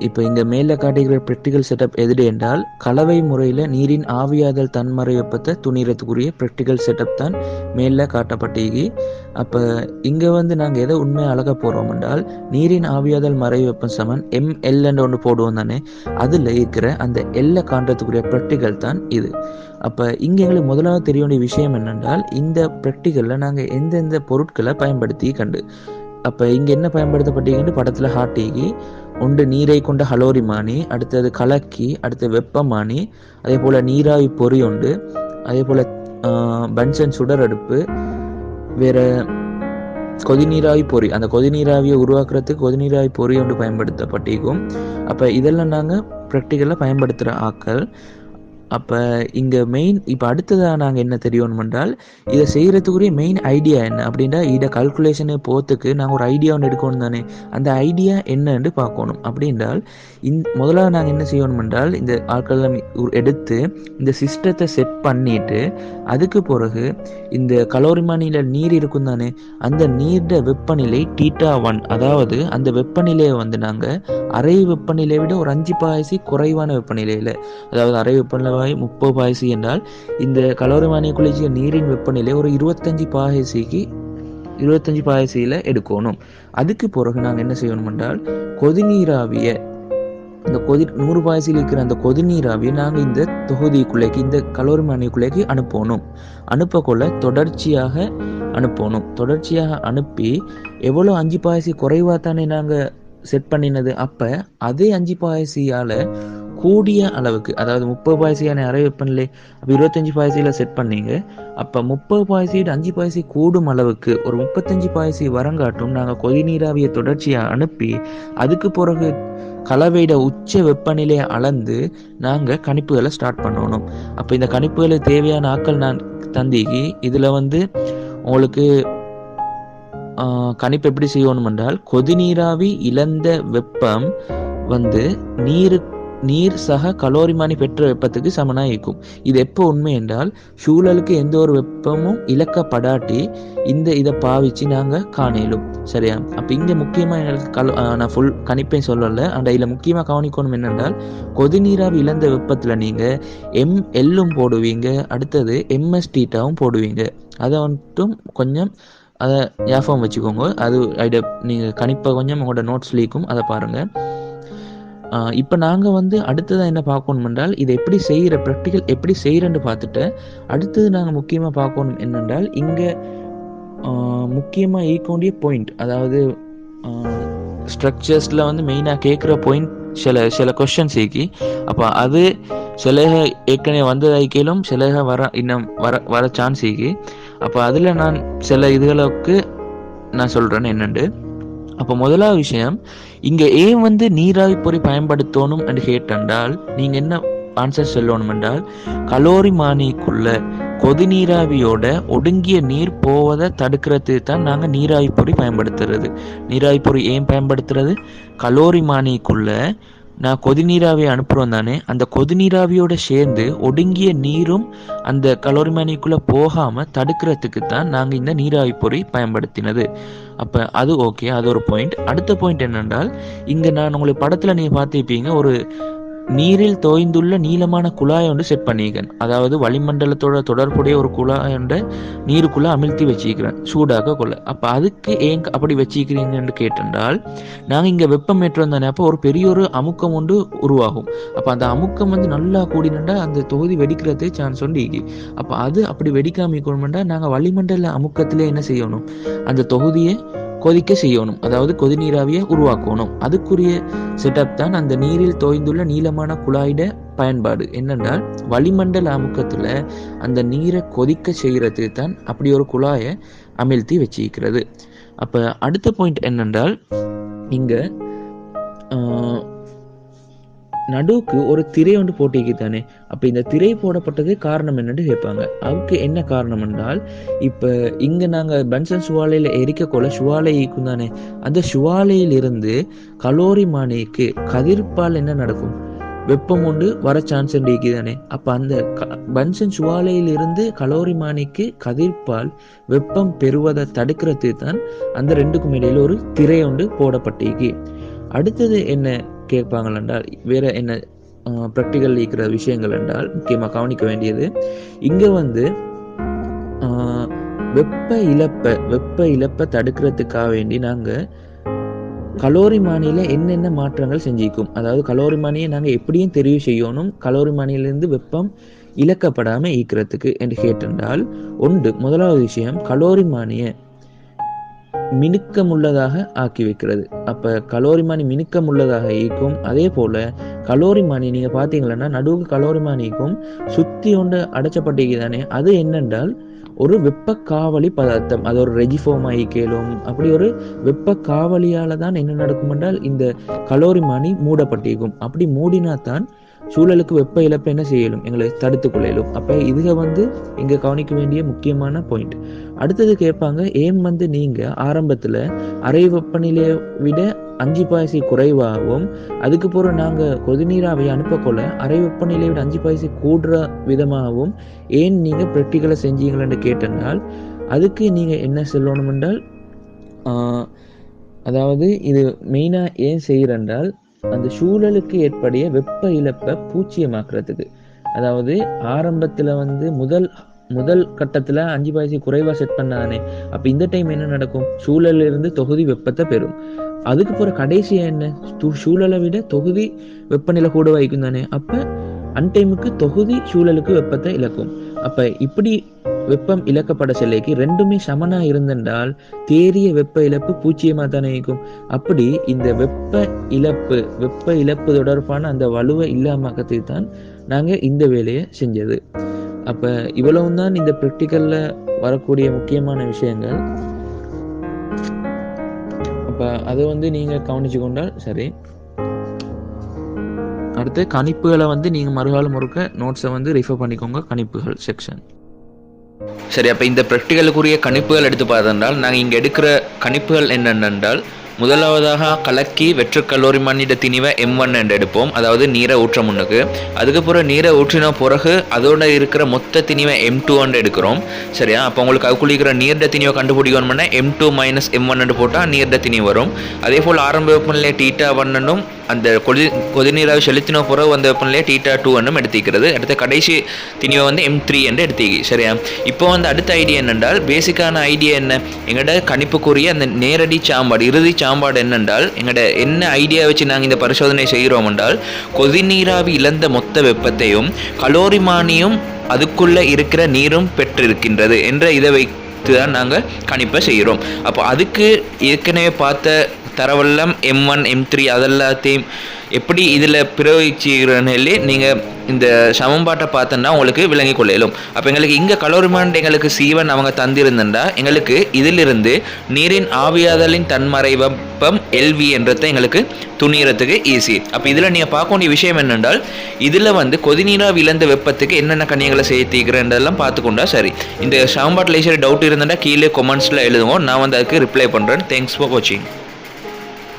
இப்போ இங்கே மேலே காட்டுகிற ப்ராக்டிக்கல் செட்டப் எது என்றால் கலவை முறையில் நீரின் ஆவியாதல் தன்மறை வெப்பத்தை துணிறதுக்குரிய ப்ராக்டிக்கல் செட்டப் தான் மேலே காட்டப்பட்டிருக்கு. அப்போ இங்கே வந்து நாங்கள் எதை உண்மையாக அழக போகிறோம் என்றால் நீரின் ஆவியாதல் மறை வெப்பம் சமன் எம்எல்ன்னு ஒன்று போடுவோம் தானே அதில் இருக்கிற அந்த எல்லை காண்றதுக்குரிய ப்ராக்டிக்கல் தான் இது. அப்போ இங்கே எங்களுக்கு முதலாவது தெரிய வேண்டிய விஷயம் என்னென்றால் இந்த ப்ராக்டிக்கலில் நாங்கள் எந்தெந்த பொருட்களை பயன்படுத்தி கண்டு அப்போ இங்கே என்ன பயன்படுத்தப்பட்டீங்கன்னு படத்தில் ஹாட்டேகி ஒன்று நீரை கொண்ட ஹலோரிமானி அடுத்தது கலக்கி அடுத்து வெப்பமானி அதே போல் நீராவி பொறி உண்டு அதே போல் பன்சன் சுடர் அடுப்பு வேற கொதிநீராவி பொறி அந்த கொதிநீராவியை உருவாக்குறதுக்கு கொதிநீராவி பொறி ஒன்று பயன்படுத்தப்பட்டிருக்கும். அப்போ இதெல்லாம் நாங்கள் ப்ராக்டிக்கலாக பயன்படுத்துகிற ஆக்கள். அப்போ இங்கே மெயின் இப்போ அடுத்ததாக நாங்கள் என்ன தெரியணும் என்றால் இதை செய்கிறதுக்குரிய மெயின் ஐடியா என்ன அப்படின்னா இதை கல்குலேஷனு போகிறதுக்கு நாங்கள் ஒரு ஐடியா ஒன்று எடுக்கணும் தானே. அந்த ஐடியா என்னன்னு பார்க்கணும். அப்படின்றால் இந் முதலாக நாங்கள் என்ன செய்யணும் என்றால் இந்த ஆட்கள் எடுத்து இந்த சிஸ்டத்தை செட் பண்ணிட்டு அதுக்கு பிறகு இந்த கலோரிமானியில் நீர் இருக்கும் தானே அந்த நீர்ட வெப்பநிலை டீட்டா ஒன் அதாவது அந்த வெப்பநிலையை வந்து நாங்கள் அறை வெப்பநிலையை விட ஒரு அஞ்சு பாயசி குறைவான வெப்பநிலையில் அதாவது அறை வெப்பநிலை முப்பது பாயசி என்றால் இந்த கலோரிமானிய குளிர்ச்சிய நீரின் வெப்பநிலை ஒரு இருபத்தஞ்சு பாயசிக்கு இருபத்தஞ்சு பாயசியில் எடுக்கணும். அதுக்கு பிறகு நாங்கள் என்ன செய்யணும் என்றால் கொதிநீராவிய இந்த கொதி நூறு பாயசியில் இருக்கிற அந்த கொதிநீராவியை நாங்கள் இந்த தொகுதிக்குள்ளேக்கு இந்த கலோரிமானியக்குள்ளேக்கு அனுப்பணும். அனுப்பக்குள்ள தொடர்ச்சியாக அனுப்பணும். தொடர்ச்சியாக அனுப்பி எவ்வளோ அஞ்சு பாயசி குறைவாக தானே நாங்கள் செட் பண்ணினது அப்போ அதே அஞ்சு பாயசியால் கூடிய அளவுக்கு அதாவது முப்பது பாயசியான அரை வெப்பநிலை அப்போ இருபத்தஞ்சி பாயசியில் செட் பண்ணீங்க. அப்போ முப்பது பாயசியோட அஞ்சு பாயசி கூடும் அளவுக்கு ஒரு முப்பத்தஞ்சு பாயசி வரங்காட்டும் நாங்கள் கொதிநீராவிய தொடர்ச்சியாக அனுப்பி அதுக்கு பிறகு கலவையிட உச்ச வெப்பநிலையை அளந்து நாங்கள் கணிப்புகளை ஸ்டார்ட் பண்ணணும். அப்போ இந்த கணிப்புகளுக்கு தேவையான ஆக்கள் நான் தந்திக்கு இதில் வந்து உங்களுக்கு கணிப்பு எப்படி செய்யணும் என்றால் கொதிநீராவி இழந்த வெப்பம் வந்து நீரு நீர் சக கலோரிமானி பெற்ற வெப்பத்துக்கு சமனாக இருக்கும். இது எப்போ உண்மை என்றால் சூழலுக்கு எந்த ஒரு வெப்பமும் இழக்கப்படாட்டி இந்த இதை பாவிச்சு நாங்கள் காணலும். சரியா? அப்போ இங்கே முக்கியமாக எங்களுக்கு கலோ நான் ஃபுல் கணிப்பை சொல்லலை. அந்த இதில் முக்கியமாக கவனிக்கணும் என்னென்றால் கொதிநீராவி இழந்த வெப்பத்தில் நீங்கள் எம் எல்லும் போடுவீங்க. அடுத்தது எம்எஸ்டீட்டாவும் போடுவீங்க. அதை வந்துட்டும் கொஞ்சம் அதை ஞாபகம் வச்சுக்கோங்க. அது ஐடியா நீங்கள் கணிப்பை கொஞ்சம் உங்களோட நோட்ஸ் லீக்கும் அதை பாருங்கள் இப்போ நாங்கள் வந்து அடுத்ததாக என்ன பார்க்கணும் என்றால் இதை எப்படி செய்கிற ப்ராக்டிக்கல் எப்படி செய்கிறேன்னு பார்த்துட்டு அடுத்தது நாங்கள் முக்கியமாக பார்க்கணும் என்னென்றால் இங்கே முக்கியமாக ஈக்கோண்டிய பாயிண்ட் அதாவது ஸ்ட்ரக்சர்ஸில் வந்து மெயினாக கேட்குற பாயிண்ட் சில சில கொஷின்ஸ் ஈக்கி அப்போ அது சிலக ஏற்கனவே வந்ததாய்க்கலும் சிலக வர இன்னும் வர வர சான்ஸ் ஈக்கி அப்போ அதில் நான் சில இதுகளுக்கு நான் சொல்கிறேன் என்னென்று அப்போ முதலாவது விஷயம் இங்கே ஏன் வந்து நீராவி பொறி பயன்படுத்தணும் என்று கேட்டென்றால் நீங்கள் என்ன ஆன்சர் சொல்லணும் என்றால் கலோரி மானிக்குள்ள கொதிநீராவியோட ஒடுங்கிய நீர் போவதை தடுக்கிறது தான் நாங்கள் நீராவி பொறி பயன்படுத்துறது. நீராவி பொறி ஏன் பயன்படுத்துறது? கலோரி மானிக்குள்ள நான் கொதிநீராவியை அனுப்புகிறோம் தானே? அந்த கொதிநீராவியோட சேர்ந்து ஒடுங்கிய நீரும் அந்த கலோரிமேனிக்குள்ளே போகாமல் தடுக்கிறதுக்கு தான் நாங்கள் இந்த நீராவி பொறி பயன்படுத்தினது. அப்போ அது ஓகே அது ஒரு பாயிண்ட் அடுத்த பாயிண்ட் என்னென்றால் இங்கே நான் உங்களுக்கு படத்தில் நீங்கள் பார்த்துருப்பீங்க ஒரு நீரில் தோய்ந்துள்ள நீளமான குழாய் ஒன்று செட் பண்ணிக்கிறேன் அதாவது வளிமண்டலத்தோட தொடர்புடைய ஒரு குழாய் ஒன்றை நீருக்குள்ளே அமிழ்த்தி வச்சுக்கிறேன் சூடாக கொள்ள. அப்போ அதுக்கு ஏன் அப்படி வச்சுக்கிறீங்கன்னு கேட்டென்றால் நாங்கள் இங்கே வெப்பம் ஏற்றம் தானே அப்போ ஒரு பெரிய ஒரு அமுக்கம் ஒன்று உருவாகும். அப்போ அந்த அமுக்கம் வந்து நல்லா கூடினண்டா அந்த தொகுதி வெடிக்கிறதே சான்ஸ் ஒன்று அப்போ அது அப்படி வெடிக்காம இருக்கணும்னா நாங்கள் வளிமண்டல அமுக்கத்திலே என்ன செய்யணும்? அந்த தொகுதியை கொதிக்க செய்யணும். அதாவது கொதிநீராவியை உருவாக்கணும். அதுக்குரிய செட்டப் தான் அந்த நீரில் தோய்ந்துள்ள நீளமான குழாயிட பயன்பாடு. என்னென்றால் வளிமண்டல அமுக்கத்தில் அந்த நீரை கொதிக்க செய்கிறது தான் அப்படி ஒரு குழாயை அமிழ்த்தி வச்சிருக்கிறது. அப்போ அடுத்த பாயிண்ட் என்னென்றால் இங்கே நடுவுக்கு ஒரு திரை ஒன்று போட்டிக்குத்தானே அப்போ இந்த திரை போடப்பட்டது காரணம் என்னன்னு கேட்பாங்க. அதுக்கு என்ன காரணம் என்றால் இப்போ இங்கே நாங்கள் பன்சன் சுவாலையில் எரிக்கக்கொள்ள சுவாலை ஈக்கும் தானே? அந்த சுவாலையிலிருந்து கலோரி மானிக்கு கதிர்ப்பால் என்ன நடக்கும்? வெப்பம் உண்டு வர சான்ஸ் இருக்கு தானே அப்போ அந்த பன்சன் சுவாலையிலிருந்து கலோரி மானிக்கு கதிர்ப்பால் வெப்பம் பெறுவதை தடுக்கிறது தான் அந்த ரெண்டுக்கும் இடையில ஒரு திரை ஒன்று போடப்பட்டிருக்கு. அடுத்தது என்ன? கேட்பாங்கள் என்றால் வேறு என்ன ப்ராக்டிக்கல் இருக்கிற விஷயங்கள் என்றால் முக்கியமாக கவனிக்க வேண்டியது இங்கே வந்து வெப்ப இழப்பை வெப்ப இழப்பை தடுக்கிறதுக்காக வேண்டி நாங்கள் கலோரிமானியில் என்னென்ன மாற்றங்கள் செஞ்சிக்கும் அதாவது கலோரிமானியை நாங்கள் எப்படியும் தெரிவு செய்யணும் கலோரிமானியிலிருந்து வெப்பம் இழக்கப்படாமல் ஈக்கிறதுக்கு என்று கேட்டென்றால் ஒன்று முதலாவது விஷயம் கலோரிமானியை மினுக்கமுள்ளதாக ஆக்கி வைக்கிறது. அப்போ கலோரிமானி மினுக்கமுள்ளதாக ஈக்கும் அதே போல் கலோரிமானி நீங்கள் பார்த்தீங்களன்னா நடுவுக்கு கலோரிமானிக்கும் சுற்றி ஒன்று அடைச்சப்பட்டிருக்கு தானே அது என்னென்றால் ஒரு வெப்ப காவலி பதார்த்தம். அது ஒரு ரெஜிஃபோம் கேளும். அப்படி ஒரு வெப்ப காவலியால தான் என்ன நடக்கும் என்றால் இந்த கலோரி மணி மூடப்பட்டிருக்கும். அப்படி மூடினா தான் சூழலுக்கு வெப்ப இழப்பை என்ன செய்யலும்? எங்களை தடுத்து கொள்ளலும். அப்போ இதுக வந்து இங்கே கவனிக்க வேண்டிய முக்கியமான பாயிண்ட் அடுத்தது கேட்பாங்க ஏன் வந்து நீங்கள் ஆரம்பத்தில் அறை வெப்பநிலையை விட அஞ்சு பாய்ச்சி குறைவாகவும் அதுக்கு பிறகு நாங்கள் கொதிநீராவை அனுப்பக்கொள்ள அறை வெப்பநிலையை விட அஞ்சு பாய்ச்சி கூடுற விதமாகவும் ஏன் நீங்கள் ப்ராக்டிக்கலை என்று கேட்டனால் அதுக்கு நீங்கள் என்ன சொல்லணும் என்றால் ஆஹ், அதாவது இது மெயினாக ஏன் செய்கிறென்றால் அந்த சூழலுக்கு ஏற்படைய வெப்ப இழப்பை பூச்சியமாக்குறதுக்கு. அதாவது ஆரம்பத்தில் வந்து முதல் முதல் கட்டத்தில் அஞ்சு பாய்ச்சி குறைவாக செட் பண்ணானே அப்போ இந்த டைம் என்ன நடக்கும்? சூழலிருந்து தொகுதி வெப்பத்தை பெறும். அதுக்கு போகிற கடைசியாக என்ன? சூழலை விட தொகுதி வெப்பநிலை கூட வைக்கும் தானே அப்போ அன்டைமுக்கு தொகுதி சூழலுக்கு வெப்பத்தை இழக்கும். அப்போ இப்படி வெப்பம் இழக்கப்பட சிலைக்கு ரெண்டுமே சமனா இருந்தென்றால் தேறிய வெப்ப இழப்பு பூச்சியமா தானே இருக்கும். அப்படி இந்த வெப்ப இழப்பு வெப்ப இழப்பு தொடர்பான அந்த வலுவை இல்லாமக்கத்தை தான் நாங்கள் இந்த வேலையை செஞ்சது. அப்ப இவ்வளவு தான் இந்த ப்ராக்டிக்கல்ல வரக்கூடிய முக்கியமான விஷயங்கள். அப்ப அதை வந்து நீங்கள் கவனிச்சு கொண்டால் சரி. அடுத்து கணிப்புகளை வந்து நீங்கள் மறுகாலம் முறுக்க நோட்ஸை வந்து ரிஃபர் பண்ணிக்கோங்க கணிப்புகள் செக்ஷன் சரி அப்போ இந்த ப்ராக்டிக்கலுக்குரிய கணிப்புகள் எடுத்து பார்த்தென்றால் நாங்கள் இங்கே எடுக்கிற கணிப்புகள் என்னென்னென்றால் முதலாவதாக கலக்கி வெற்று கல்லூரி மண்ணிட திணிவை எம் ஒன் என்று எடுப்போம். அதாவது நீரை ஊற்ற முன்னுக்கு. அதுக்கப்புறம் நீரை ஊற்றின பிறகு அதோட இருக்கிற மொத்த திணிவை எம் டூ எடுக்கிறோம். சரியா? அப்போ உங்களுக்கு அதுக்குள்ள இருக்கிற நீர்ட திணிவை கண்டுபிடிக்கணும்னா M two minus M one போட்டால் நீர்ட திணி வரும். அதே போல் ஆரம்ப வெப்பநிலை டீட்டா ஒன்னும் அந்த கொதி கொதிநீராக செலுத்தின பிறகு வந்த வெப்பநிலையை டீட்டா டூ என்னும் எடுத்துக்கிறது. அடுத்த கடைசி திணிவை வந்து எம் த்ரீ என்று எடுத்திக்கி சரியா? இப்போ வந்து அடுத்த ஐடியா என்னென்றால் பேசிக்கான ஐடியா என்ன? எங்களோட கணிப்புக்குரிய அந்த நேரடி சாம்பாடு இறுதி சாம்பாடு சாம்பாடு என்னென்றால் எங்களோட என்ன ஐடியா வச்சு நாங்கள் இந்த பரிசோதனை செய்கிறோம் என்றால் கொதிநீராவி இழந்த மொத்த வெப்பத்தையும் கலோரிமானியும் அதுக்குள்ளே இருக்கிற நீரும் பெற்றிருக்கின்றது என்ற இதை வைத்து தான் நாங்கள் கணிப்பை செய்கிறோம். அப்போ அதுக்கு ஏற்கனவே பார்த்த தரவெல்லாம் எம் ஒன் எம் த்ரீ அதெல்லாத்தையும் எப்படி இதில் பிரயோகிச்சுக்கிறனே நீங்கள் இந்த சமன்பாட்டை பார்த்தோன்னா உங்களுக்கு விளங்கி கொள்ளையிலும் அப்போ எங்களுக்கு இங்கே கலோரிமான் எங்களுக்கு சீவன் அவங்க தந்திருந்தா எங்களுக்கு இதிலிருந்து நீரின் ஆவியாதலின் தன்மறை வெப்பம் எல்வி என்றதை எங்களுக்கு துணியறதுக்கு ஈஸி அப்போ இதில் நீங்கள் பார்க்க வேண்டிய விஷயம் என்னென்றால் இதில் வந்து கொதிநீராக விழுந்த வெப்பத்துக்கு என்னென்ன கண்ணியங்களை சேர்த்திக்கிறன்றதெல்லாம் பார்த்துக்கொண்டா சரி. இந்த சமன்பாட்டில் சரி டவுட் இருந்தால் கீழே கொமெண்ட்ஸில் எழுதுவோம். நான் வந்து அதுக்கு ரிப்ளை பண்ணுறேன் தேங்க்ஸ் ஃபார் வாட்சிங்